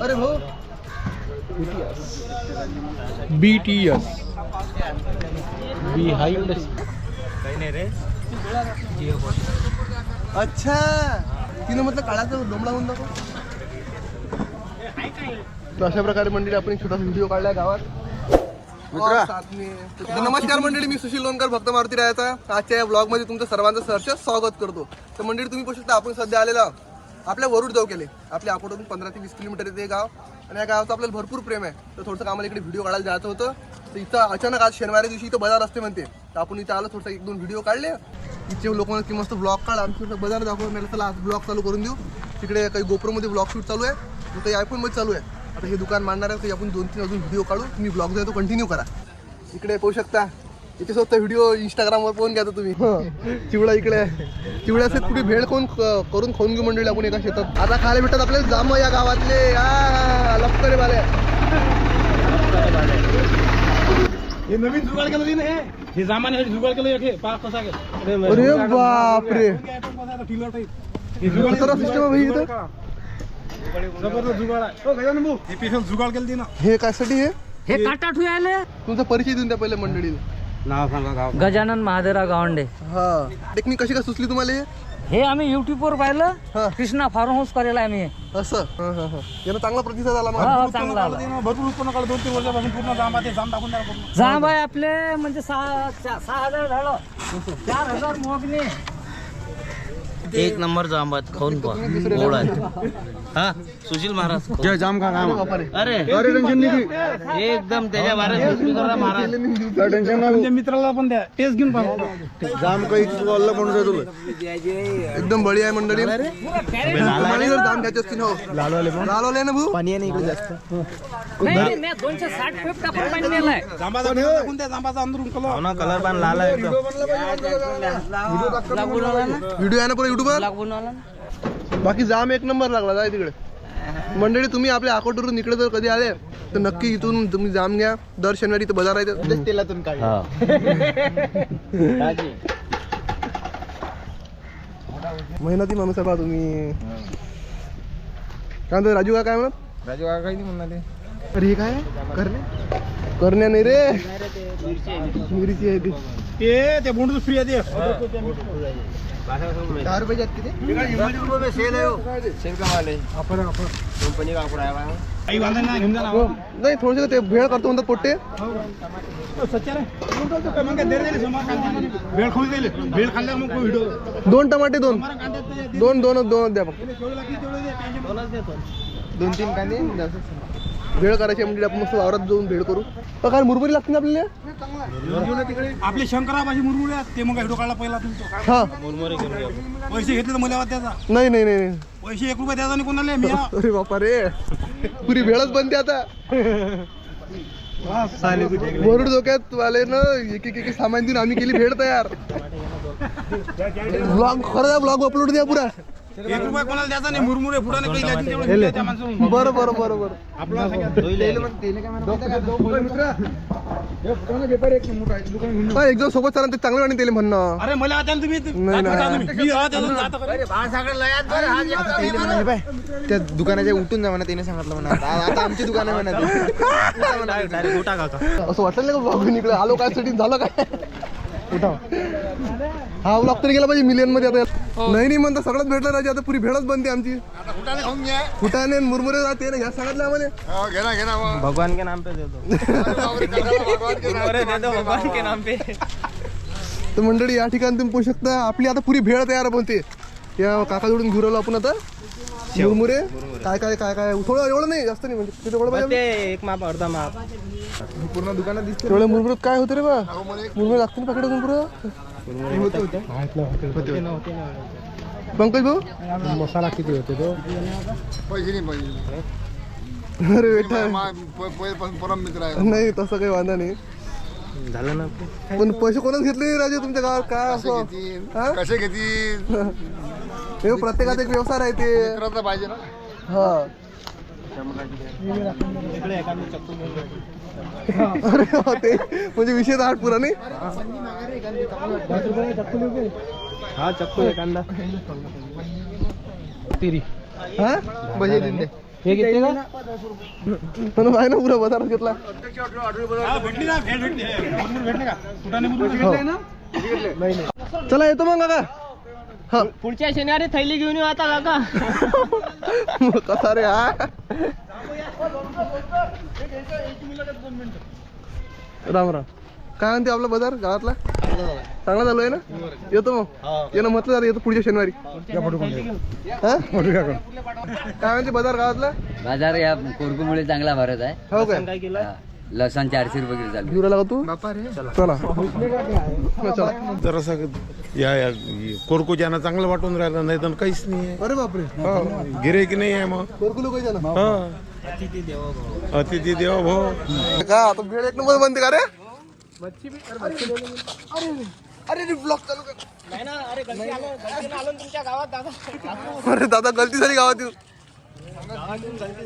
अरे भाऊ बी T S behind अच्छा. तिनं म्हटलं काळाचा डोंबला म्हणून दाखव तर अशा प्रकारे मंडळी आपण एक छोटासा व्हिडिओ काढलाय गावात. मित्रा. हो, साथ में- तर नमस्कार मंडळी मी सुशील लोणकर भक्त मारुती रायाचा. आजच्या या ब्लॉगमध्ये तुमचं सर्वांचं सहर्ष स्वागत करतो. तर मंडळी तुम्ही पाहू शकता आपण सध्या आलेला आपल्या वरुड जाऊ केले आपल्या अकोटून पंधरा ते वीस किलोमीटर येते हे गाव. आणि या गावाचं आपल्याला भरपूर प्रेम आहे. तर थोडंसं आम्हाला इकडे व्हिडिओ काढायला जायचं होतं. तर इथं अचानक आज शनिवारी दिवशी इथं बाजार असते म्हणते. तर आपण इथं आलो थोडंसं एक दोन व्हिडिओ काढले. इथे लोक की मस्त ब्लॉग काढ आमची बाजार दाखवून मला चला आज ब्लॉग चालू करून देऊ. तिकडे काही गोप्रोमध्ये ब्लॉग शूट चालू आहे. तर काही आयफोनमध्ये चालू आहे. आता हे दुकान मांडणार आहे आपण दोन तीन अजून व्हिडिओ काढू. तुम्ही ब्लॉग जो तो कंटिन्यू करा. इकडे पाहू शकता. इथे स्वतः व्हिडिओ इंस्टाग्रामवर पाहून घ्या तुम्ही. चिवडा इकडे आहे. चिवडा असेल कुठे भेळ कोण करून खाऊन घेऊ मंडळी आपण एका शेतात. आता खायला भेटतात आपल्याला जाम या गावातले. लपकरे बाले. हे नवीन जुगाड केलं हे. हे सामान्य जुगाड केलं हे. पहा कसा अरे बापरे. सिस्टम आहे जबरदस्त जुगाड आहे. हो गजानन भाऊ. हे जुगाड केलं हे कायसाठी हे? हे काटा ठुयाले तुमचा परिचय देऊन द्या पहिले मंडळी नाव सांगा गाव गजानन महादेवराव गावंडे. हा. टेक्निक कशी काय सुचली तुम्हाला हे? हे आम्ही युट्यूब वर हा. पाहिलं कृष्णा फार्म हाऊस करेल आम्ही असं? हं, हं, हं. यानं चांगला प्रतिसाद आला हा, मला. हा, चांगला आला. तिनं भरपूर उत्पन्न काढलं. दोन तीन वर्षापासून पूर्ण जांबा ते जाम टाकून द्या पूर्ण जांब आहे आपले म्हणजे सहा चा- सहा हजार झालं चार हजार मोगणे एक नंबर जांबात खाऊन पहा. गोड आहे हा? सुशील महाराज जय जाम का काम. अरे. अरे टेन्शन नाही एकदम त्याच्या महाराज. टेन्शन नाही मित्राला पण द्या. टेस्ट घेऊन पहा. जाम काही बोललं म्हणून जातो एकदम बळी आहे मंडळी. घ्यायचे असतील हो. लालवाले ना भाऊ नाही नाही, मी दोनशे साठ फेप टाकून पाणी नेलाय. जांबाचा अंदरून कलर. कलर पण लाल आहे व्हिडिओ आहे ना पुढे युट्यूबवर लागून आला ना. बाकी जाम एक नंबर लागला जाय तिकडे. मंडळी तुम्ही आपल्या अकोटवरून इकडे जर कधी आले तर नक्की इथून तुम्ही जाम घ्या. दर शनिवारी इथं बाजार आहे तेलातून काय मेहनती माणूस आहे बा तुम्ही. काय म्हणतो राजू का काय म्हणत? राजू काका काही नाही म्हणणार अरे हे काय? करणे? करण्या नाही रे. मिरची आहे ती. ते ते बोंड फ्री आहे दहा काही वांधा नाही थोडेसे ते भेळ करतो म्हणतात पोट्टे. व्हिडिओ दोन टमाटे दोन. दोन दोन दोन द्या दोन तीन कांदे भेळ करायची म्हणजे आपण मस्त वावरात जाऊन भेळ करू. तर काय मुरमुरी लागते ना आपल्याला? आपले शंकराबाजी मुरमुरे आहेत ते मग व्हिडिओ काढला पहिला तुमचा? हा. पैसे घेतले तर मला नाही नाही नाही नाही. पैसे एक रुपये द्यायचा नाही कोणाला मी अरे बापा रे पुरी भेळच बनते आता. वरुड डोक्यात वाले ना एक एक एक सामान देऊन आम्ही केली भेळ तयार. ब्लॉग खरं ब्लॉग अपलोड द्या पुरा. एक रुपये कोणाला द्यायचा नाही मुरमुरे फुटाने काही द्यायचे तेवढे त्या माणसाला. बरं बरं बरं बरं. आपला हा, एकदम सोबत चालत ते चांगलं गाणी त्याला म्हणणं. अरे मला आता तुम्ही नाही, जाता नाही. तुम्ही. मी हा त्यातून जातो खरं. त्या दुकानाच्या उठून जा म्हणा त्याने सांगितलं म्हणा. आता आता आमची दुकान आहे म्हणा असं वाटलं नाही का ब्लॉग इकडे? आलो काय सेटिंग झालं काय? उठा हा ब्लॉग तरी गेला पाहिजे मिलियनमध्ये आता. नाही नाही म्हणता सगळंच भेटलं राजे आता पुरी भेळच बनते आमची. फुटाने मुरमुरे राहते ना ह्या सांगितलं आम्हाला. भगवान के नाम पे दे दो. भगवान के नाम पे. तर मंडळी या ठिकाणी तुम्ही पाहू शकता आपली आता पुरी भेळ तयार बनते. या काका जोडून घेऊन राहिलो आपण आता. मुरमुरे. काय काय काय काय? थोडं एवढं नाही जास्त नाही म्हणजे. एक माप अर्धा माप. पूर्ण दुकानात दिसते. मुरमुऱ्यात काय होतं रे बा? मुरमुरे? लागते ना पाकिट मुरमुरं पंकज भाऊ? मसाला किती होते तो? अरे बेटा. नाही तसं काही वांधा नाही. झालं ना? पण पैसे कोणाच घेतले राजे तुमच्या गावात? काय असं? कसे घेतील? हे प्रत्येकाचा एक व्यवसाय राहते. पाहिजे ना. हा. अरे ते म्हणजे विषय आठ पुरा नाही? हा चक्कू तिरी. हा? भजे दिंडे. हे का? आहे ना पुरा बाजारात घेतला. भेटली ना भेटली. भेटले का? नाही. चला येतो मग काका. हा. पुढच्या शनिवारी थैली घेऊन येऊ आता काका. कसा रे हा? राम राम. काय म्हणते आपला बाजार गावातला? चांगला चालू आहे ना? येतो मग. ये ना म्हटलं जरा येतो पुढच्या शनिवारी. हा? काय म्हणते बाजार गावातला? बाजार या कोरकुमुळे चांगला भरत आहे. हो काय? हा. लसण चारशे रुपये किलो चालू आला का तू? चला. चला. जरासं या या कोरकोच्यानं चांगलं वाटून राहिलं नाही तर काहीच नाही आहे. अरे बापरे. गिरेक नाही आहे मग. कोरकुलो काही ना हा. अतिथी देवा भाऊ. का आता भेळ एक नंबर बनते का रे अरे अरे अरे ब्लॉक चालू कर. नाही ना अरे गलती आलो गलतीनं आलो ना तुमच्या गावात दादा. अरे दादा गलती झाली गलती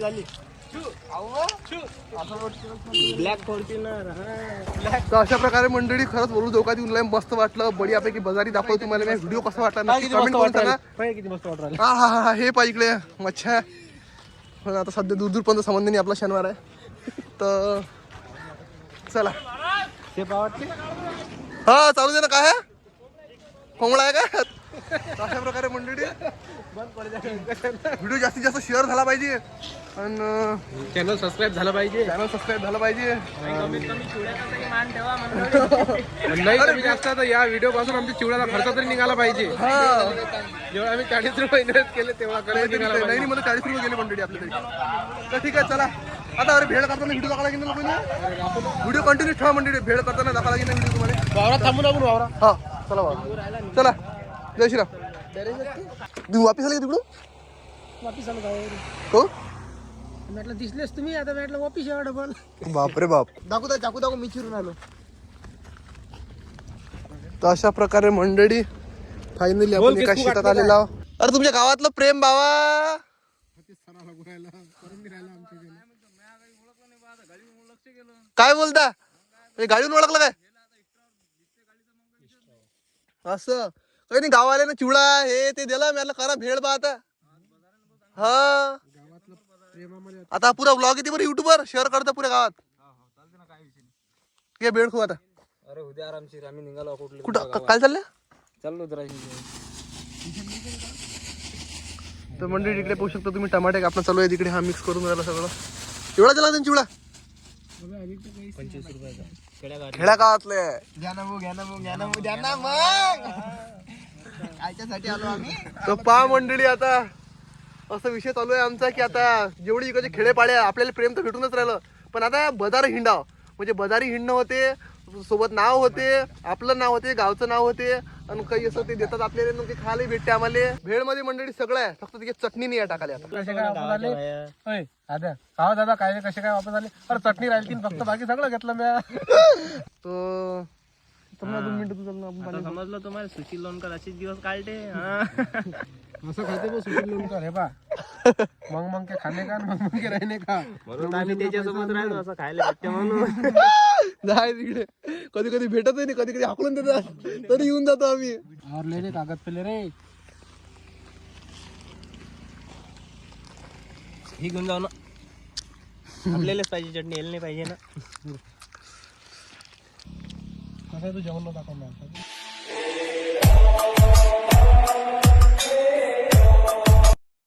झाली. ब्लॅक फॉर्च्युनर तर अशा प्रकारे मंडळी खरंच बोलू चौकात येऊन लय मस्त वाटलं. बढियापैकी बाजारी दाखवतो तुम्हाला. मी व्हिडिओ कसा वाटला नक्की कमेंट करून सांगा. किती मस्त वाटत हा हा हा, हा इकडे. मच्छा. पण आता सध्या दूर दूरपर्यंत संबंध नाही आपला शनिवार आहे. तर चला. ते हा चालू दे ना. काय? कोंबडा आहे का? अशा प्रकारे मंडळी व्हिडिओ जास्तीत जास्त शेअर झाला पाहिजे. आणि चॅनल सबस्क्राईब झालं पाहिजे. चॅनल सबस्क्राईब झालं पाहिजे. नाही कमी जास्त तर या व्हिडिओ पासून आमच्या चिवड्याला खर्च तरी निघाला पाहिजे. हा. जेव्हा आम्ही चाळीस रुपये इन्व्हेस्ट केले तेव्हा खर्च नाही निघाला नाही मध्ये चाळीस रुपये गेले मंडळी आपल्या तरी. ठीक आहे चला. आता अरे भेळ करताना व्हिडिओ दाखवा लागेल ना लोकांनी व्हिडिओ कंटिन्यू ठेवा मंडळी भेळ करताना दाखवा लागेल ना व्हिडिओ तुम्हाला? वावरात थांबून आपण वावरा हा चला बाबा चला. जय श्रीराम. तुम्ही वापिस आले का तिकडून? वापिस आलो गावावर हो म्हटलं दिसलेस तुम्ही. आता म्हटलं वापिस यावं डबल. बाप रे बाप. दाखवू दाखवू दाखवू दाखवू मी चिरून आलो. तर अशा प्रकारे मंडळी फायनली आपण एका शेतात आलेलो आहोत. अरे तुमच्या गावातलं प्रेम बाबा! काय बोलता? हे गाडीहून ओळखलं काय? असं. काही नाही गावाले ना चिवडा हे ते दिला मी करा भेळ बा आता. हा. आता पुरा ब्लॉग येते बरं युट्यूबवर शेअर करता पुऱ्या गावात. घे भेळ खू आता. अरे उद्या आरामशीर आम्ही निघालो कुठले कुठं? काय चाललो? जरा तर मंडळी तिकडे पाहू शकता तुम्ही टमाटे कापणं चालू आहे तिकडे हा मिक्स करून राहिला सगळं. एवढा दिला त्यांनी चिवडा? खेड्या गावातले घ्या ना मग घ्या ना मग घ्या ना मग ना मग कायच्यासाठी आलो आम्ही. तर पहा मंडळी आता असा विषय चालू आहे आमचा की आता जेवढी इकडचे खेडेपाडे आहे, आपल्याला प्रेम तर भेटूनच राहिलं. पण आता बदार हिंडाव. म्हणजे बदारी हिंडणं होते सोबत नाव होते आपलं नाव होते गावचं नाव होते आणि काही असं ते देतात आपल्याला ते खायला भेटते आम्हाला. भेळमध्ये मंडळी सगळं आहे फक्त तिथे चटणी नाही आहे टाकायला आता. कसे काय वापस आले? होय, दादा. हा दादा काय कसे काय वापस आले? अरे चटणी राहिली तीन फक्त बाकी सगळं घेतलं म्या तर समजा दोन मिनिटं तुझं आपण पाणी- समजलं तुम्हाला सुशील लोणकर असेच दिवस काढते. असं खाते बघ सुशील लोणकर हे पा. मग मग के खाणे का मग मग के राहणे का? आम्ही त्याच्यासोबत राहतो असं खायला भेटते म्हणून. जाय तिकडे. कधी कधी भेटत नाही कधी कधी हाकलून देतात. तरी येऊन जातो आम्ही. और ले रे कागद पे ले रे. ही घेऊन जाऊ ना. आपल्यालाच पाहिजे चटणी यायला नाही पाहिजे ना. कसं आहे तू जेवण दाखवणार